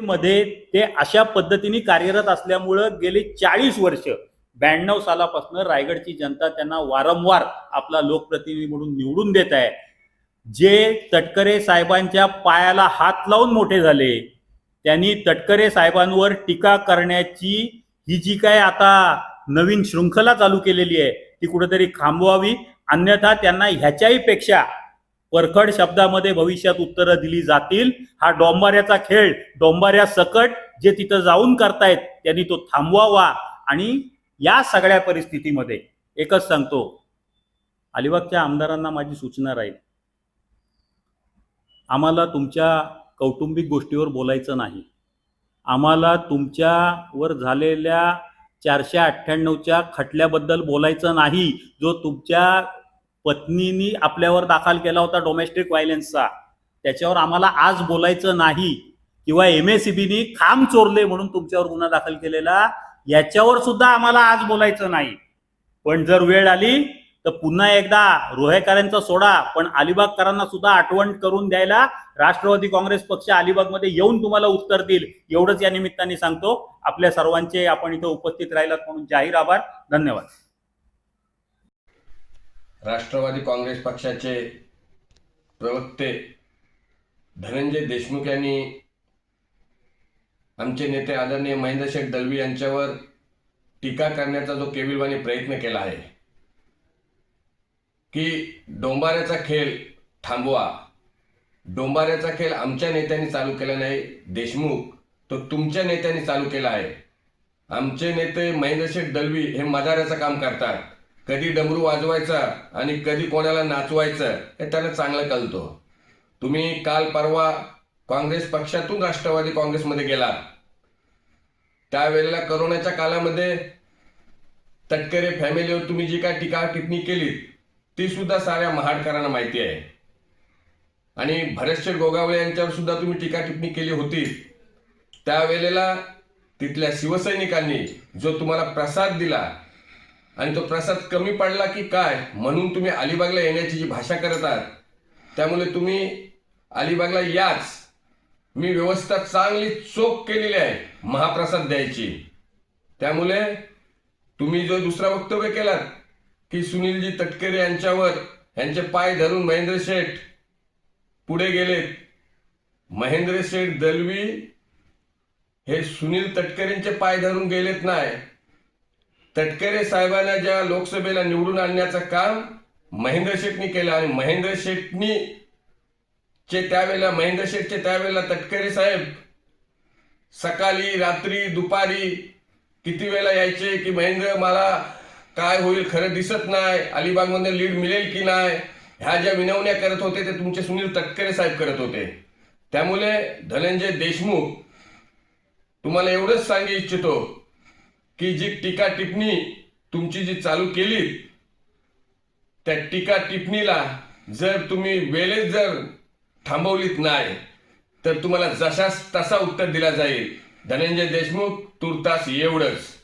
मध्ये ते अशा पद्धतीने कार्यरत असल्यामुळं गेली चाळीस वर्ष ब्याण्णव सालापासून रायगडची जनता त्यांना वारंवार आपला लोकप्रतिनिधी म्हणून निवडून देत आहे. जे तटकरे साहेबांच्या पायाला हात लावून मोठे झाले त्यांनी तटकरे साहेबांवर टीका करण्याची ही जी काय आता नवीन शृंखला चालू केलेली आहे ती कुठेतरी थांबवावी अन्यथा त्यांना ह्याच्याही पेक्षा परखड शब्दामध्ये भविष्यात उत्तरं दिली जातील. हा डोंबाऱ्याचा खेळ डोंबाऱ्या सकट जे तिथं जाऊन करतायत त्यांनी तो थांबवावा. आणि या सगळ्या परिस्थितीमध्ये एकच सांगतो अलिबागच्या आमदारांना माझी सूचना राहील. आम्हाला तुमच्या कौटुंबिक गोष्टीवर बोलायचं नाही. आम्हाला तुमच्यावर झालेल्या चारशे अठ्ठ्याण्णवच्या खटल्याबद्दल बोलायचं नाही. जो तुमच्या पत्नीनी आपल्यावर दाखल केला होता डोमेस्टिक व्हायलन्सचा त्याच्यावर आम्हाला आज बोलायचं नाही. किंवा एम एस सीबीनी खांब चोरले म्हणून तुमच्यावर गुन्हा दाखल केलेला याच्यावर सुद्धा आम्हाला आज बोलायचं नाही. पण जर वेळ आली तर पुन्हा एकदा रोहेकरांचा सोडा पण अलिबागकरांना सुद्धा आठवण करून द्यायला राष्ट्रवादी काँग्रेस पक्ष अलिबागमध्ये येऊन तुम्हाला उत्तर देईल. एवढंच या निमित्ताने सांगतो. आपल्या सर्वांचे आपण इथं उपस्थित राहिलात म्हणून जाहीर आभार. धन्यवाद. राष्ट्रवादी काँग्रेस पक्षाचे प्रवक्ते धनंजय देशमुख यांनी आमचे नेते आदरणीय महेंद्रशेठ दळवी दलवी यांच्यावर टीका करण्याचा जो केविलवाणी प्रयत्न केला आहे की डोंबाऱ्याचा खेळ थांबवा. डोंबाऱ्याचा खेळ आमच्या नेत्यांनी चालू केला नाही देशमुख तो तुमच्या नेत्यांनी चालू केला आहे. आमचे नेते महेंद्रशेठ दळवी दलवी हे मदाराचं काम करतात. कधी डमरू वाजवायचा आणि कधी कोणाला नाचवायचं हे त्यांना चांगलं कळतो. तुम्ही काल परवा काँग्रेस पक्षातून राष्ट्रवादी काँग्रेसमध्ये गेला. त्यावेळेला करोनाच्या काळामध्ये तटकरे फॅमिलीवर तुम्ही जी काय टीका टिप्पणी केली ती सुद्धा साऱ्या महाडकरांना माहिती आहे. आणि भरतशेठ गोगावळे यांच्यावर सुद्धा तुम्ही टीका टिप्पणी केली होती. त्यावेळेला तिथल्या शिवसैनिकांनी जो तुम्हाला प्रसाद दिला आणि तो प्रसाद कमी पडला की काय? म्हणून तुम्ही अलिबागला येण्याची जी भाषा करत आहात त्यामुळे तुम्ही अलिबागला याच. मी व्यवस्था चांगली चोख केलेली आहे महाप्रसाद द्यायची. त्यामुळे तुम्ही जो दुसरा वक्तव्य केलात की सुनीलजी तटकरे यांच्यावर यांचे पाय धरून महेंद्र शेठ पुढे गेलेत. महेंद्र शेठ दलवी हे सुनील तटकरेंचे पाय धरून गेलेत नाही. तटकरे साहेबांना ज्या लोकसभेला निवडून आणण्याचं काम महेंद्र शेठनी केलं आणि महेंद्र शेठनी चे त्यावेळेला महेंद्र शेठचे त्यावेळेला तटकरे साहेब सकाळी रात्री दुपारी किती वेळा यायचे की महेंद्र मला काय होईल खरं दिसत नाही अलिबागमध्ये लीड मिळेल की नाही ह्या ज्या विनवण्या करत होते ते तुमचे सुनील तटकरे साहेब करत होते. त्यामुळे धनंजय देशमुख तुम्हाला एवढंच सांगू इच्छितो की जी टीका टिप्पणी तुमची जी चालू केली त्या टीका टिप्पणीला जर तुम्ही वेळेत जर थांबवलीत नाही तर तुम्हाला जशास तसा उत्तर दिला जाईल. धनंजय देशमुख तुर्तास एवढंच.